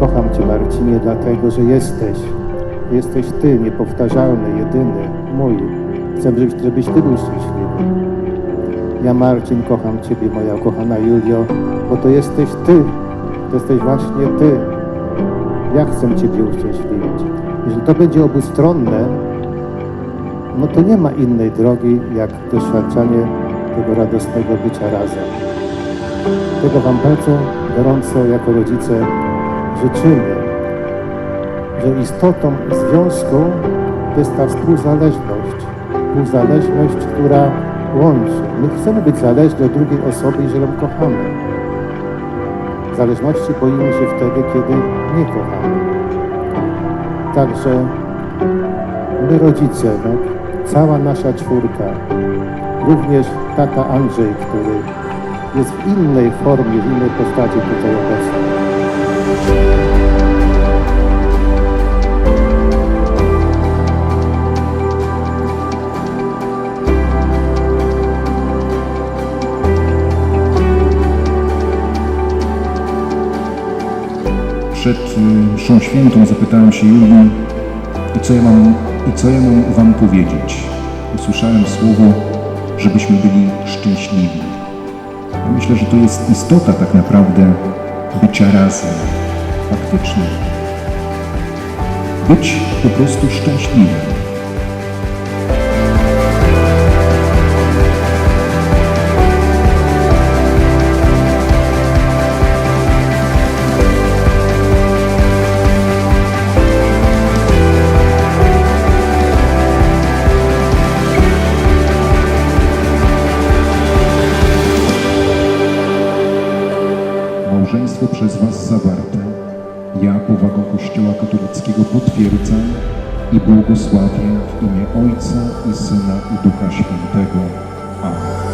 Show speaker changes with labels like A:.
A: Kocham Cię, Marcinie, dlatego, że jesteś. Jesteś Ty, niepowtarzalny, jedyny, mój. Chcę, żebyś, Ty był szczęśliwy. Ja, Marcin, kocham Ciebie, moja ukochana Julio, bo to jesteś Ty. To jesteś właśnie Ty. Ja chcę Ciebie uszczęśliwić. Jeżeli to będzie obustronne, no to nie ma innej drogi, jak doświadczanie tego radosnego bycia razem. Tego Wam bardzo gorąco jako rodzice życzymy, że istotą związku jest ta współzależność. Współzależność, która łączy. My chcemy być zależni od drugiej osoby, jeżeli ją kochamy. Zależności boimy się wtedy, kiedy nie kochamy. Także my rodzice, tak, cała nasza czwórka, również tata Andrzej, który jest w innej formie, w innej postaci tutaj obecny.
B: Przed y, mszą świętą zapytałem się Julii, i co ja mam, i co ja mam wam powiedzieć. Usłyszałem słowo, żebyśmy byli szczęśliwi. Myślę, że to jest istota tak naprawdę bycia razem. Faktycznie. Być po prostu szczęśliwym. Małżeństwo przez Was zawarte, ja powagą Kościoła katolickiego potwierdzam i błogosławię w imię Ojca i Syna i Ducha Świętego. Amen.